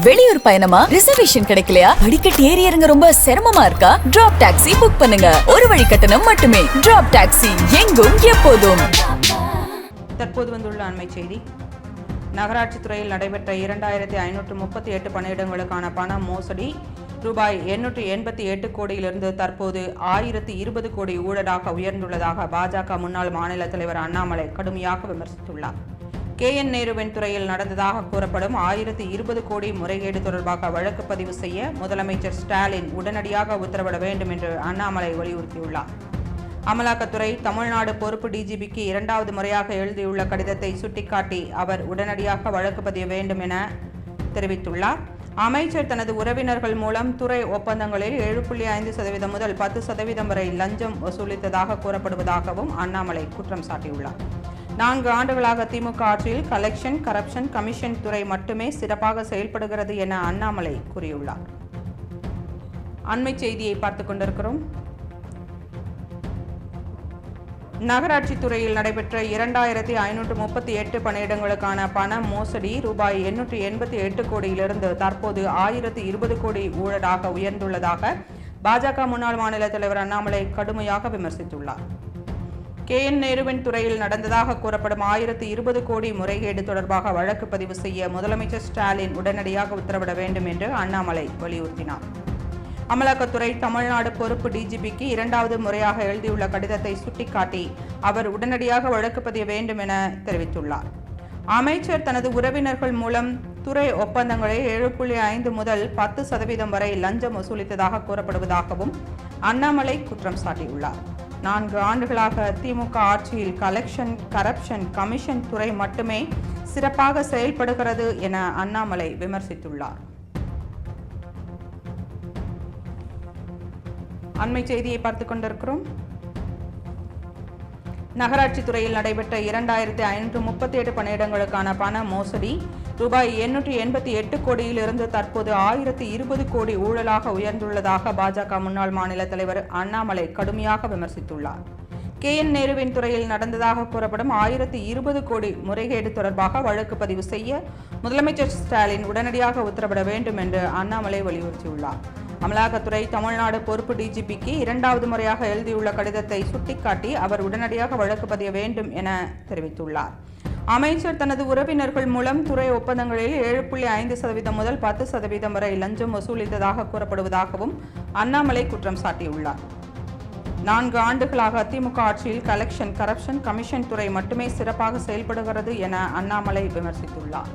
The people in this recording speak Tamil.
வெளியூர் பயணமா? ரிசர்வேஷன் கிடைக்கலையா? படிக்கட் ஏறி இறங்க ரொம்ப சிரமமா இருக்கா? டிராப் டாக்ஸி புக் பண்ணுங்க. ஒரு வழி கட்டணம் மட்டுமே. டிராப் டாக்ஸி எங்கும் எப்போதும். தற்போது வந்துள்ள அண்மை செய்தி. நகராட்சி துறையில் நடைபெற்ற இரண்டாயிரத்தி ஐநூற்று முப்பத்தி எட்டு பணியிடங்களுக்கான பண மோசடி ரூபாய் எண்ணூற்று எண்பத்தி எட்டு கோடியிலிருந்து தற்போது ஆயிரத்தி இருபது கோடி ஊழலாக உயர்ந்துள்ளதாக பாஜக முன்னாள் மாநில தலைவர் அண்ணாமலை கடுமையாக விமர்சித்துள்ளார். கே என் நேருவின் துறையில் நடந்ததாக கூறப்படும் ஆயிரத்தி இருபது கோடி முறைகேடு தொடர்பாக வழக்கு பதிவு செய்ய முதலமைச்சர் ஸ்டாலின் உடனடியாக உத்தரவிட வேண்டும் என்று அண்ணாமலை வலியுறுத்தியுள்ளார். அமலாக்கத்துறை தமிழ்நாடு பொறுப்பு டிஜிபிக்கு இரண்டாவது முறையாக எழுதியுள்ள கடிதத்தை சுட்டிக்காட்டி அவர் உடனடியாக வழக்கு பதிய வேண்டும் என தெரிவித்துள்ளார். அமைச்சர் தனது உறவினர்கள் மூலம் துறை ஒப்பந்தங்களில் ஏழு புள்ளி ஐந்து சதவீதம் முதல் பத்து சதவீதம் வரை லஞ்சம் வசூலித்ததாக கூறப்படுவதாகவும் அண்ணாமலை குற்றம் சாட்டியுள்ளார். நான்கு ஆண்டுகளாக திமுக ஆட்சியில் கலெக்ஷன் கரப்ஷன் கமிஷன் துறை மட்டுமே சிறப்பாக செயல்படுகிறது என அண்ணாமலை கூறியுள்ளார். அண்மை செய்தியை பார்த்துக் கொண்டிருக்கிறோம். நகராட்சி துறையில் நடைபெற்ற இரண்டாயிரத்தி ஐநூற்று முப்பத்தி எட்டு பணியிடங்களுக்கான பண மோசடி ரூபாய் எண்ணூற்றி எண்பத்தி எட்டு கோடியிலிருந்து தற்போது ஆயிரத்தி இருபது கோடி ஊழலாக உயர்ந்துள்ளதாக பாஜக முன்னாள் மாநில தலைவர் அண்ணாமலை கடுமையாக விமர்சித்துள்ளார். கே. என். நேருவின் துறையில் நடந்ததாக கூறப்படும் ஆயிரத்தி இருபது கோடி முறைகேடு தொடர்பாக வழக்கு பதிவு செய்ய முதலமைச்சர் ஸ்டாலின் உடனடியாக உத்தரவிட வேண்டும் என்று அண்ணாமலை வலியுறுத்தினார். அமலாக்கத்துறை தமிழ்நாடு பொறுப்பு டிஜிபிக்கு இரண்டாவது முறையாக எழுதியுள்ள கடிதத்தை சுட்டிக்காட்டி அவர் உடனடியாக வழக்கு பதிய வேண்டும் என தெரிவித்துள்ளார். அமைச்சர் தனது உறவினர்கள் மூலம் துறை ஒப்பந்தங்களை ஏழு புள்ளி ஐந்து முதல் பத்து சதவீதம் வரை லஞ்சம் வசூலித்ததாக கூறப்படுவதாகவும் அண்ணாமலை குற்றம் சாட்டியுள்ளார். நான்கு ஆண்டுகளாக திமுக ஆட்சியில் கலெக்ஷன் கரப்ஷன் கமிஷன் துறை மட்டுமே சிறப்பாக செயல்படுகிறது என அண்ணாமலை விமர்சித்துள்ளார். அண்மை செய்தியை பார்த்துக் கொண்டிருக்கிறோம். நகராட்சி துறையில் நடைபெற்ற இரண்டாயிரத்தி ஐநூற்று முப்பத்தி எட்டு பணியிடங்களுக்கான பண மோசடி. ரூபாய் எண்ணூற்றி எண்பத்தி எட்டு கோடியிலிருந்து தற்போது ஆயிரத்தி இருபது கோடி ஊழலாக உயர்ந்துள்ளதாக பாஜக முன்னாள் மாநில தலைவர் அண்ணாமலை கடுமையாக விமர்சித்துள்ளார். கே என் நேருவின் துறையில் நடந்ததாக கூறப்படும் ஆயிரத்தி இருபது கோடி முறைகேடு தொடர்பாக வழக்கு பதிவு செய்ய முதலமைச்சர் ஸ்டாலின் உடனடியாக உத்தரவிட வேண்டும் என்று அண்ணாமலை வலியுறுத்தியுள்ளார். அமலாக்கத்துறை தமிழ்நாடு பொறுப்பு டிஜிபிக்கு இரண்டாவது முறையாக எழுதியுள்ள கடிதத்தை சுட்டிக்காட்டி அவர் உடனடியாக வழக்கு பதிய வேண்டும் என தெரிவித்துள்ளார். அமைச்சர் தனது உறவினர்கள் மூலம் துறை ஒப்பந்தங்களில் ஏழு புள்ளி ஐந்து சதவீதம் முதல் பத்து சதவீதம் வரை லஞ்சம் வசூலித்ததாக கூறப்படுவதாகவும் அண்ணாமலை குற்றம் சாட்டியுள்ளார். நான்கு ஆண்டுகளாக அதிமுக ஆட்சியில் கலெக்ஷன் கரப்ஷன் கமிஷன் துறை மட்டுமே சிறப்பாக செயல்படுகிறது என அண்ணாமலை விமர்சித்துள்ளார்.